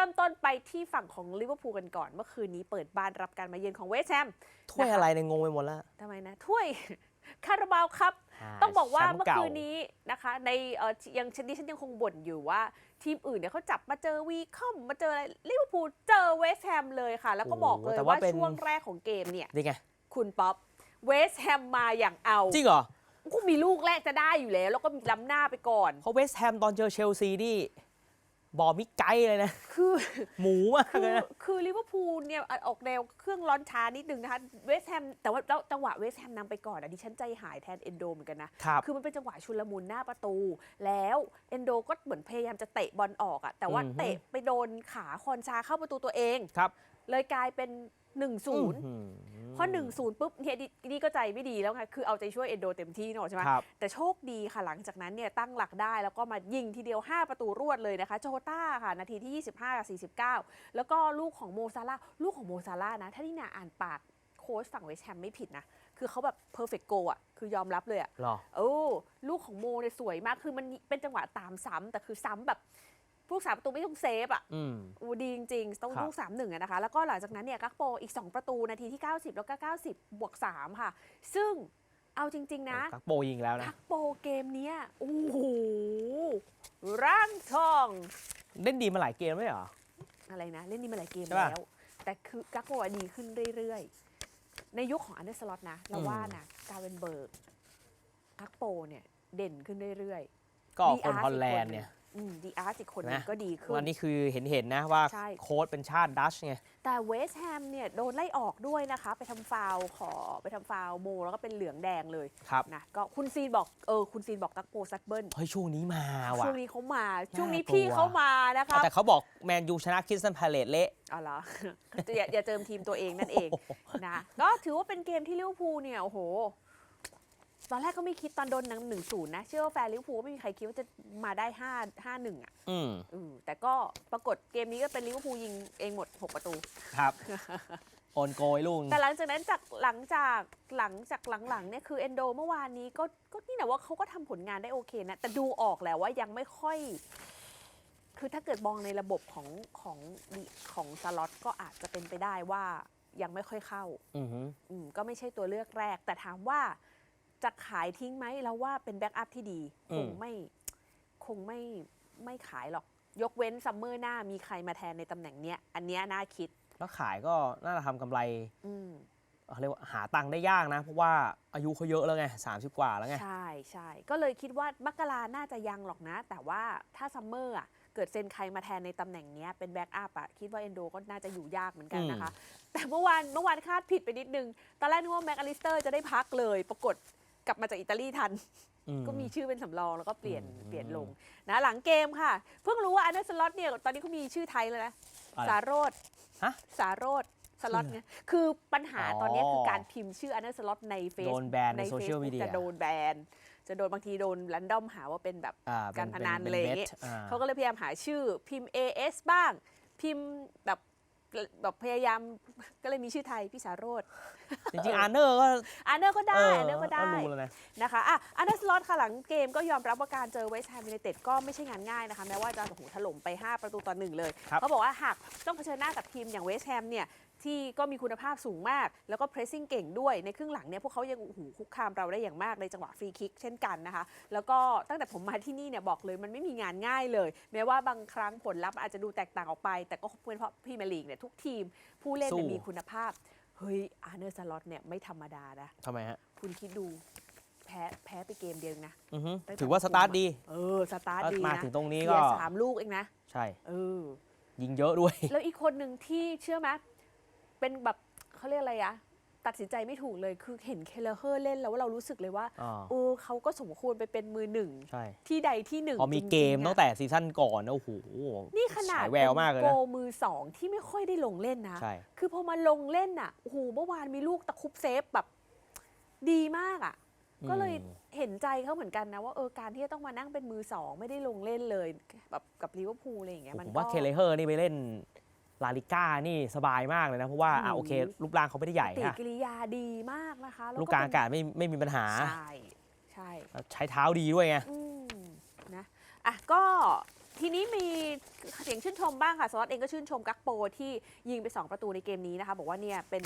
ริ่มต้นไปที่ฝั่งของลิเวอร์พูลกันก่อน เมื่อคืนนี้เปิดบ้านรับการมาเยือนของเวสต์แฮมถ้วยอะไรเนี่ยงงไปหมดแล้วทำไมนะถ้วยคาราบาวครับ ต้องบอกว่าเมื่อคืนนี้นะคะ ในเอ่อยังฉันดิฉันยังคงบ่นอยู่ว่า ทีมอื่นเนี่ยเขาจับมาเจอวีคอมมาเจออะไรลิเวอร์พูลเจอเวสต์แฮมเลยค่ะ แล้วก็บอกเลยว่าช่วงแรกของเกมเนี่ยนี่ไงคุณป๊อปเวสต์แฮมมาอย่างเอา จริงเหรอก็มีลูกแรกจะได้อยู่แล้ว แล้วก็มีล้ำหน้าไปก่อนเพราะเวสต์แฮมตอนเจอเชลซีนี่ บอมิไกด์เลยนะ คือหมูมากคือเลยนะ คือลิเวอร์พูลเนี่ยออกแนวเครื่องร้อนช้านิดนึงนะคะเวสต์แฮมแต่ว่าจังหวะเวสต์แฮมนำไปก่อนอะดิฉันใจหายแทนเอนโดเหมือนกันนะครับ คือมันเป็นจังหวะชุลมุนหน้าประตู แล้วเอนโดก็เหมือนพยายามจะเตะบอลออกอะแต่ว่าอือฮึ เตะไปโดนขาคอนซาเข้าประตูตัวเอง ครับ เลยกลายเป็น1-0อื้อหือพอ1-0ปุ๊บเนี่ยดินี่ก็ใจไม่ดีแล้วไงคือเอาใจช่วยเอนโดเต็มที่เนอะใช่ไหมครับแต่โชคดีค่ะหลังจากนั้นเนี่ยตั้งหลักได้แล้วก็มายิงทีเดียว 5 ประตูรวดเลยนะคะ โจต้าค่ะ นาทีที่ 25กับ49 แล้วก็ลูกของโมซาร่าห์ลูกของโมซาร่าห์นะ ถ้าที่นาอ่านปากโค้ชฝั่งเวสต์แฮมไม่ผิดนะ คือเขาแบบเพอร์เฟกโกอะ คือยอมรับเลยอะเหรอโอ้ลูกของโมเนี่ยสวยมากคือมันเป็นจังหวะตามซ้ำแต่คือซ้ำแบบ พวกสามประตูไม่ต้องเซฟอะอืม อูดีจริงๆ ต้องครับ ลูก3 1อะนะคะ แล้วก็หลังจากนั้นเนี่ยกักโปอีก 2 ประตูนาทีที่ 90 แล้วก็ 90 บวก 3 ค่ะ ซึ่งเอาจริง ๆ นะ กักโปยิงแล้วนะ กักโปเกมเนี้ยโอ้โหร่างทอง เล่นดีมาหลายเกมไม่เหรอ อะไรนะ เล่นนี่มาหลายเกมใช่ปะแล้ว แต่คือกักโปอะดีขึ้นเรื่อยๆ ในยุคของอันเดอร์สล็อตนะเราอืม ว่านะกาเวนเบิร์กกักโปเนี่ย เด่นขึ้นเรื่อย ก็ๆคน DS ฮอลแลนด์เนี่ย ดีอาร์อีกคนหนึงนะ ก็ดีขึ้วัน นนี้คือเห็นเห็นๆนะว่าใช่ โค้ชเป็นชาติดัชไง แต่เวสต์แฮมเนี่ยโดนไล่ออกด้วยนะคะ ไปทำฟาวล์ขอไปทำฟาวล์โม แล้วก็เป็นเหลืองแดงเลยครับนะก็คุณซีนบอกเออคุณซีนบอกกักโปซัดเบิลเฮ้ยช่วงนี้มาว่ะ ช่วงนี้เขามาน่าช่วงนี้กลัวพี่เขามานะคะแต่เขาบอกแมนยูชนะคริสตันพาเลตเละ อ๋อเหรอ อย่าอย่าเจิมทีมตัวเองนั่นเองนะก็ถือว่าเป็นเกมที่ลิเวอร์พูลเนี่ยโอ้โห ตอนแรกก็ไม่คิดตอนโดนนังหนึ่งศูนย์นะ เชื่อว่าแฟนลิเวอร์พูลก็ไม่มีใครคิดว่าจะมาได้ห้าห้าหนึ่งอะอืมอืมแต่ก็ปรากฏเกมนี้ก็เป็นลิเวอร์พูลยิงเองหมดหกประตู ครับโอนโกยลุงแต่หลังจากนั้นจากหลังจากหลังจากหลังๆเนี่ยคือเอนโดเมื่อวานนี้ก็ก็นี่นะว่าเขาก็ทำผลงานได้โอเคนะ แต่ดูออกแล้วว่ายังไม่ค่อย คือถ้าเกิดมองในระบบของของของสล็อตก็อาจจะเป็นไปได้ว่ายังไม่ค่อยเข้า อือหือ อืมก็ไม่ใช่ตัวเลือกแรก แต่ถามว่า จะขายทิ้งไหมเราว่าเป็นแบ็กอัพที่ดีคงไม่คงไม่ไม่ขายหรอก ยกเว้นซัมเมอร์หน้ามีใครมาแทนในตำแหน่งเนี้ย อันเนี้ยน่าคิด แล้วขายก็น่าจะทำกำไรอืมเขาเรียกว่าหาตังค์ได้ยากนะ เพราะว่าอายุเขาเยอะแล้วไง30กว่าแล้วไง ใช่ใช่ก็เลยคิดว่ามักกราน่าจะยังหรอกนะ แต่ว่าถ้าซัมเมอร์อะเกิดเซนใครมาแทนในตำแหน่งเนี้ยเป็นแบ็กอัพอะคิดว่าเอนโดก็น่าจะอยู่ยากเหมือนกันนะคะ แต่เมื่อวานเมื่อวานคาดผิดไปนิดนึง ตอนแรกนึกว่าแม็กอลิสเตอร์จะได้พักเลย ปรากฏ กลับมาจากอิตาลีทันอืมก็มีชื่อเป็นสำรองแล้วก็เปลี่ยนอืมเปลี่ยนลงนะหลังเกมค่ะ เพิ่งรู้ว่าอันเดอร์สล็อตเนี่ย ตอนนี้เขามีชื่อไทยเลยนะอะไร สารโรดฮะ สารโรดสล็อตเนี่ยคือปัญหาอ๋อตอนนี้คือการพิมพ์ชื่ออันเดอร์สล็อตในเฟซโดนแบนในโซเชียล Facebook มีเดียจะโดนแบนจะโดนบางทีโดนแรนดอมหาว่าเป็นแบบ อ่การพนันเป็อะไรอย่างเงี้ยบ็ดอ่า เขาก็เลยพยายามหาชื่อพิมพ์ AS บ้าง พิมพ์แบบ แบบพยายามก็เลยมีชื่อไทยพี่สารโรดจริงๆอาร์เนอร์ก็อันเนอร์ก็ได้อันเนอร์ก็ได้รู้แล้วนะ นะคะอะอันเดอร์สล็อตค่ะหลังเกมก็ยอมรับว่าการเจอเวสต์แฮมยูไนเต็ดก็ไม่ใช่งานง่ายนะคะแม้ว่าจะโอ้โหถล่มไป 5 ประตูต่อหนึ่งเลย ครับ เขาบอกว่าหากต้องเผชิญหน้ากับทีมอย่างเวสต์แฮมเนี่ย ที่ก็มีคุณภาพสูงมาก แล้วก็เพรสซิ่งเก่งด้วยในครึ่งหลังเนี่ยพวกเขายังโอ้โหคุกคามเราได้อย่างมากในจังหวะฟรีคิกเช่นกันนะคะ แล้วก็ตั้งแต่ผมมาที่นี่เนี่ยบอกเลยมันไม่มีงานง่ายเลย แม้ว่าบางครั้งผลลัพธ์อาจจะดูแตกต่างออกไป แต่ก็เป็นเพราะพรีเมียร์ลีกเนี่ยทุกทีมผู้เล่นเนี่ยสู้ มีคุณภาพเฮ้ยอาร์เนอร์สล็อตเนี่ยไม่ธรรมดานะ ทำไมฮะคุณคิดดูแพ้แพ้ไปเกมเดียวเองนะอือฮึตั้งแต่ถือว่าสตาร์ทดี เออ สตาร์ทดีมานะถึงตรงนี้เสีก็ยสามลูกเองนะ ใช่ เออ ยิงเยอะด้วย แล้วอีกคนหนึ่งที่เชื่อไหม เป็นแบบเขาเรียกอะไรอะตัดสินใจไม่ถูกเลยคือเห็นเคเลเฮอร์เล่นแล้วเรารู้สึกเลยว่าอ่า เออเขาก็สมควรไปเป็นมือหนึ่ง ใช่ที่ใดที่หนึ่งพอมีจริงๆเกมอะตั้งแต่ซีซั่นก่อนนะโอ้โหนี่ขนาดฉยแววมากเลยโกนะ มือสองที่ไม่ค่อยได้ลงเล่นนะ ใช่ คือพอมาลงเล่นอะ โอ้โห เมื่อวานมีลูกตะครุบเซฟแบบดีมากอะก็เลยอืมเห็นใจเขาเหมือนกันนะว่าเออการที่จะต้องมานั่งเป็นมือสองไม่ได้ลงเล่นเลย แบบกับลิเวอร์พูลอะไรอย่างเงี้ยมันผมก็ว่าเคเลเฮอร์นี่ไปเล่น ลาลิก้านี่สบายมากเลยนะ เพราะว่าอะโอ้โอโหเครูปร่างเขาไม่ได้ใหญ่ปฏิฮะกิริยาดีมากนะคะแวลูกกลางอากาศไม่ไม่มีปัญหา ใช่ ใช่ ใช้เท้าดีด้วยไง อืมนะอะก็ ทีนี้มีเสียงชื่นชมบ้างค่ะสล็อตเองก็ชื่นชมกักโปที่ยิงไป 2 ประตูในเกมนี้นะคะ บอกว่าเนี่ยเป็น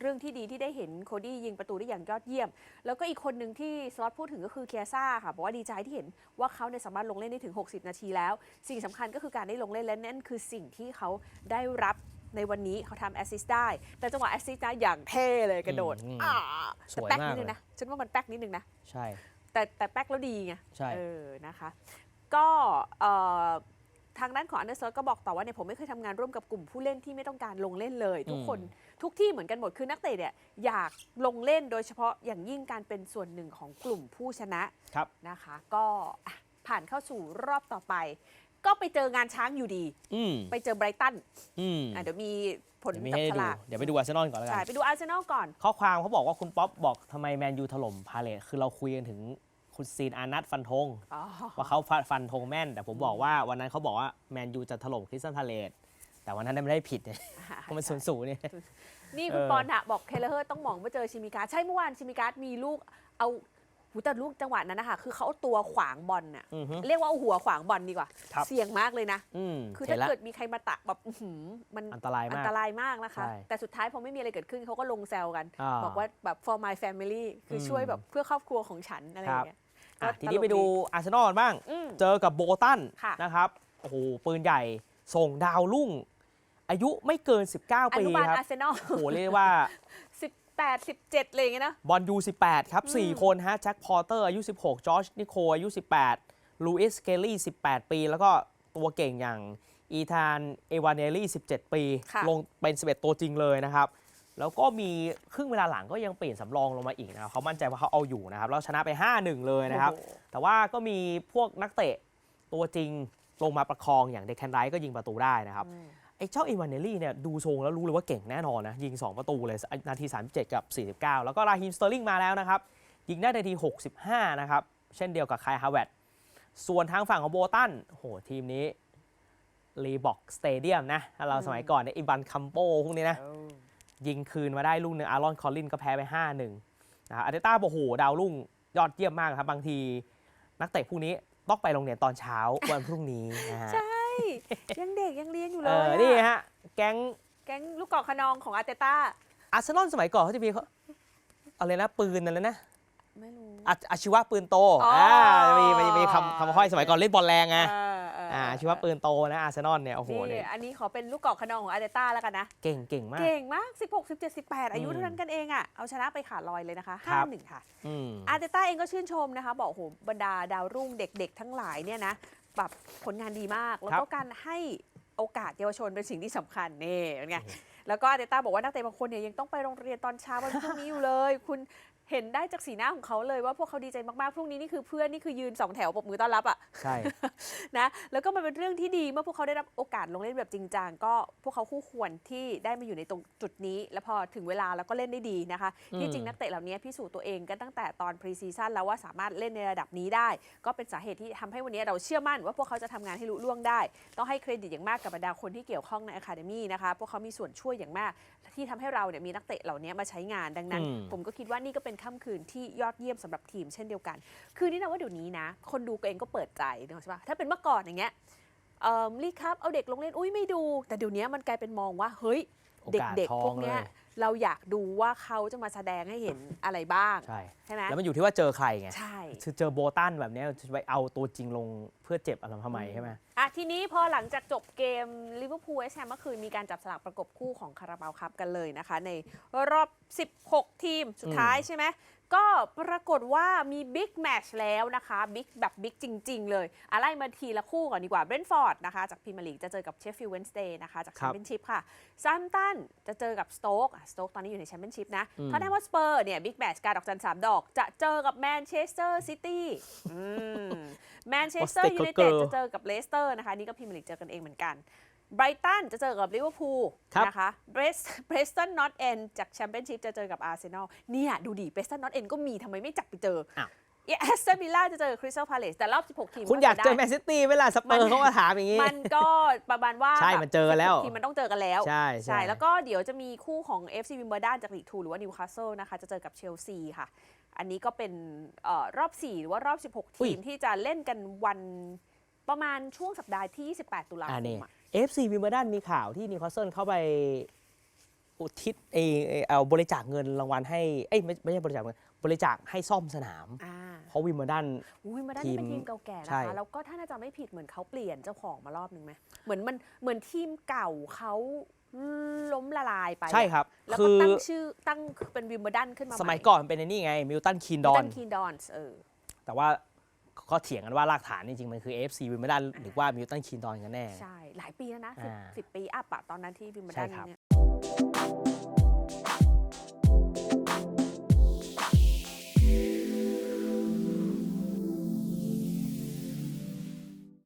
เรื่องที่ดีที่ได้เห็นโคดี้ยิงประตูได้อย่างยอดเยี่ยม แล้วก็อีกคนหนึ่งที่สล็อตพูดถึงก็คือเคียซ่าค่ะ บอกว่าดีใจที่เห็นว่าเขาเนี่ยสามารถลงเล่นได้ถึง 60 นาทีแล้ว สิ่งสำคัญก็คือการได้ลงเล่นและนั่นคือสิ่งที่เขาได้รับในวันนี้เขาทำแอสซิสต์ได้ แต่จังหวะแอสซิสต์นะอย่างเท่เลยกระโดดอืมอ่าสวยแต่แป๊กมากนิดนึงเลยนะฉันว่ามันแป๊กนิดนึงนะใช่แต่แต่แป๊กแล้วดีไงใช่เออนะคะ ก็เอ่อทางด้านของอันเดอร์เซอร์ก็บอกต่อว่าเนี่ยผมไม่เคยทำงานร่วมกับกลุ่มผู้เล่นที่ไม่ต้องการลงเล่นเลย ทุกคนทุกที่เหมือนกันหมดคือนักเตะเนี่ยอยากลงเล่นโดยเฉพาะอย่างยิ่งการเป็นส่วนหนึ่งของกลุ่มผู้ชนะครับ นะคะ ก็อะผ่านเข้าสู่รอบต่อไป ก็ไปเจองานช้างอยู่ดี อืมไปเจอไบรตันอืมอะเดี๋ยวมีผลเดี๋ยวมีจับให้ฉดู ลากเดี๋ยวไปดูอาร์เซนอลก่อนแล้วกัใช่นไปดูอาร์เซนอลก่อน ข้อความเขาบอกว่าคุณป๊อปบอกทำไมแมนยูถล่มพาเลทคือเราคุยกันถึง คุณซีนอานัทฟันธงอ๋อว่าเขาฟันธงแม่น แต่ผมบอกว่าวันนั้นเขาบอกว่าแมนยูจะถล่มคริสตันพาเลทแต่วันนั้นไม่ได้ผิดเนี่ยเพราะมันศูนย์ศูนย์เนี่ย นี่คุณเออ ปอนอะบอกเคเลเฮอร์ต้องมองว่าเจอชิมิการ์ดใช่เมื่อวานชิมิการ์ดมีลูกเอาหูแต่ลูกจังหวะนั้นนะคะคือเขาเอาตัวขวางบอลน่ะอือฮึ เรียกว่าเอาหัวขวางบอลดีกว่า ครับ เสี่ยงมากเลยนะ อืมคือเห็ถ้านแล้วเกิดมีใครมาตะแบบอื้อหือมันอันตรายอัมานกตรายมากนะคะ ใช่แต่สุดท้ายพอไม่มีอะไรเกิดขึ้นเขาก็ลงแซวกันอ่าบอกว่าแบบ for my family คืออมช่วยแบบเพื่อครอบครัวของฉันอะไรอย่างเงี้ย อะก็ทีนี้ตลกไปดูอาร์เซนอลกันบ้าง อืม เจอกับโบตันค่ะ นะครับโอ้โหปืนใหญ่ส่งดาวรุ่ง อายุไม่เกิน 19 อปีนุบาลครับอาร์เซนอล โอ้โหเรียกได้ว่า 18 17เลยางเงี้ยนะ บอลยู18 ครับอืม4คนฮะแจ็คพอร์เตอร์อายุ 16 จอร์จนิโคอายุ 18 ลูอิสเกลลี่ 18 ปี แล้วก็ตัวเก่งอย่างอีธาน เอวานเนลลี่ 17 ปี ค่ะ ลงเป็น 11 ตัวจริงเลยนะครับ แล้วก็มีครึ่งเวลาหลังก็ยังเปลี่ยนสำรองลงมาอีกนะครับเขามั่นใจว่าเขาเอาอยู่นะครับแล้วชนะไป 5-1 เลยนะครับโอ้โหแต่ว่าก็มีพวกนักเตะตัวจริงลงมาประคองอย่างเดคแคนไรท์ก็ยิงประตูได้นะครับอืมไอ้เจ้าเอวานเนลลี่เนี่ยดูทรงแล้วรู้เลยว่าเก่งแน่นอนนะ ยิง 2 ประตูเลย นาที 37 กับ 49 แล้วก็ราฮิมสเตอร์ลิงมาแล้วนะครับ ยิงได้นาที 65 นะครับ เช่นเดียวกับไคายฮาวเวตส่วนทางฝั่งของโบตันโอ้โหทีมนี้รีบอกสเตเดียมนะถ้าเราอืมสมัยก่อนเนี่ยอิบันคัมโปพวกนี้นะเออ ยิงคืนมาได้ลูกหนึ่งอารอนคอลลินก็แพ้ไป 5-1นะครับอาร์เตต้าโอ้โหดาวรุ่งยอดเยี่ยมมากครับบางที นักเตะผู้นี้ต้องไปโรงเรียนตอนเช้าวันพรุ่งนี้นะฮะใช่ ยังเด็กยังเรียนอยู่เลเอยออะนี่ฮะแก๊งแก๊งลูกกอกขนองของอาร์เตต้าอาร์เซนอลสมัยก่อนเขาจะมีเขาอะไรนะปืนอะไรนะไม่รู้ อาอาชีวะปืนโตอ๋ออ่ อ่ามีมีมีคำคำห้อยสมัยก่อนเล่นบอลแรงไง เออเอออ่าอาชีวะปืนโตนะอาร์เซนอลเนี่ยโอ้โหนี่เนี่ยอันนี้ขอเป็นลูกกอกขนองของอาร์เตต้าแล้วกันนะ เก่งเก่งมาก เก่งมาก 16 17 18 อายุอืมเท่านั้นกันเองอะ เอาชนะไปขาดลอยเลยนะคะครับ5-1ค่ะ อืม อาร์เตต้าเองก็ชื่นชมนะคะ บอกโอ้โหบรรดาดาวรุ่งเด็กๆ ทั้งหลายเนี่ยนะแบบผลงานดีมาก แล้วก็การให้โอกาสเยาวชนเป็นสิ่งที่สำคัญนี่เป็นไง แล้วก็อาร์เตต้าบอกว่านักเตะบางคนเนี่ยยังต้องไปโรงเรียนตอนเช้าวันพรุ่งนี้อยู่เลย คุณเห็นได้จากสีหน้าของเขาเลยว่าพวกเขาดีใจมากๆ พรุ่งนี้นี่คือเพื่อนนี่คือยืนสองแถวปรบมือต้อนรับอะ ใช่ นะ แล้วก็มันเป็นเรื่องที่ดีเมื่อพวกเขาได้รับโอกาสลงเล่นแบบจริงจังก็พวกเขาคู่ควรที่ได้มาอยู่ในตรงจุดนี้ แล้วพอถึงเวลาแล้วก็เล่นได้ดีนะคะอืมที่จริงนักเตะเหล่านี้พิสูจน์ตัวเองกันตั้งแต่ตอนพรีซีซั่นแล้วว่าสามารถเล่นในระดับนี้ได้ ก็เป็นสาเหตุที่ทำให้วันนี้เราเชื่อมั่นว่าพวกเขาจะทำงานให้ลุล่วงได้ ต้องให้เครดิตอย่างมากกับบรรดาคนที่เกี่ยวข้องในอะคาเดมี่นะคะ พวกเขามีส่วนช่วยอย่างมาก ที่ทำให้เราเนี่ยมีนักเตะเหล่านี้มาใช้งานดังนั้นอืมผมก็คิดว่านี่ก็เป็นค่ำคืนที่ยอดเยี่ยมสำหรับทีมเช่นเดียวกัน คือนี่นะว่าเดี๋ยวนี้นะ คนดูเองก็เปิดใจเนอะใช่ปะถ้าเป็นเมื่อก่อนอย่างเงี้ยเอ่อลีกครับเอาเด็กลงเล่นอุ้ยไม่ดู แต่เดี๋ยวนี้มันกลายเป็นมองว่าเฮ้ยโอเกาสด็กทอๆพวงกเลเนี้ยยเราอยากดูว่าเขาจะมาแสดงให้เห็นอะไรบ้าง ใช่ใช่ไหมแล้วมันอยู่ที่ว่าเจอใครไงใช่คือเจอโบตันแบบเนี้ยจะไปเอาตัวจริงลงเพื่อเจ็บอะไรทำไมใช่ไหมอะทีนี้พอหลังจากจบเกมลิเวอร์พูลเอสแฮมเมื่อคืนมีการจับสลากประกบคู่ของคาราบาวครับกันเลยนะคะ ในรอบ 16 ทีมสุดท้ายใช่ไหมก็ปรากฏว่ามีบิ๊กแมตช์แล้วนะคะบิ๊กแบบบิ๊กจริง ๆ เลยอะไรมาทีละคู่ก่อนดีกว่าเบรนท์ฟอร์ดนะคะจากพรีเมียร์ลีกจะเจอกับเชฟฟิลด์เวนสเดย์นะคะจากคแชรัมบเปี้ยนชิพค่ะซัมตันจะเจอกับสโต๊กสโต๊กตอนนี้อยู่ในแชมเปี้ยนชิพนะอืมถ้าได้ว่าสเปอร์เนี่ยบิ๊กแมตช์การดอกจันสามดอก จะเจอกับแมนเชสเตอร์ซิตี้แมนเชสเตอร์ยูไนเต็ดจะเจอกับเลสเตอร์นะคะ นี่ก็พรีเมียร์ลีกเจอกันเองเหมือนกันไบรตันจะเจอกับลิเวอร์พูลครับนะคะเบรสเบรสตันนอตเอนจากแชมเปี้ยนชิพจะเจอกับอาร์เซนอลเนี่ยดูดิเบรสตันนอตเอนก็มีทำไมไม่จับไปเจออ้าวแอสตันวิลล่าจะเจอคริสตัลพาเลสแต่รอบ 16 ทีมคุณอยากเจอแมได้นซิตี้เวลาสเปอร์เขาก็ถามอย่างนี้ มันก็ประมาณว่า ใช่แบบมันเจอกันแล้ว16ทีมมันต้องเจอกันแล้ว ใช่ใช่แล้วก็เดี๋ยวจะมีคู่ของ FC วิมเบอร์ดานจากลีกทูหรือว่านิวคาสเซิลนะคะ จะเจอกับเชลซีค่ะ อันนี้ก็เป็นเออรอบ 4 หรือว่ารอบ 16อุ้ทียมที่จะเล่นกันวันประมาณช่วงสัปดาห์ที่ 28 ตุลาคอ่ามนี่อะ FC วิมเบลดันมีข่าวที่นิวคาสเซิลเข้าไปอุทิศเอเอเอาบริจาคเงินรางวัลให้เอ้ยไม่ไม่ใช่บริจาคเงินบริจาคให้ซ่อมสนามอ่าเพราะวิมเบลดันอุ้ยมาด้านนี้เป็นทีมทีมเก่าแก่ใช่นะคะแล้วก็ถ้าน่าจะไม่ผิดเหมือนเขาเปลี่ยนเจ้าของมารอบนึงไหมเหมือนมันเหมือนทีมเก่าเขา ล้มละลายไปอะใช่ครับแล้วคืก็อตั้งชื่อตั้งเป็นวิมเบลดันขึ้นมาสมัยก่อนเป็นไอ้นี่ไงมิลตันคีนดอนคีนดอนเออแต่ว่าก็เถียงกันว่ารากฐานจริงๆมันคือ AFC วิมเบลดันหรือว่ามิลตันคีนดอนกันแน่ ใช่ หลายปีแล้วนะสิบอ่าสิบปีอัพอะตอนนั้นที่วิมเบลใช่ดันครับเนี่ย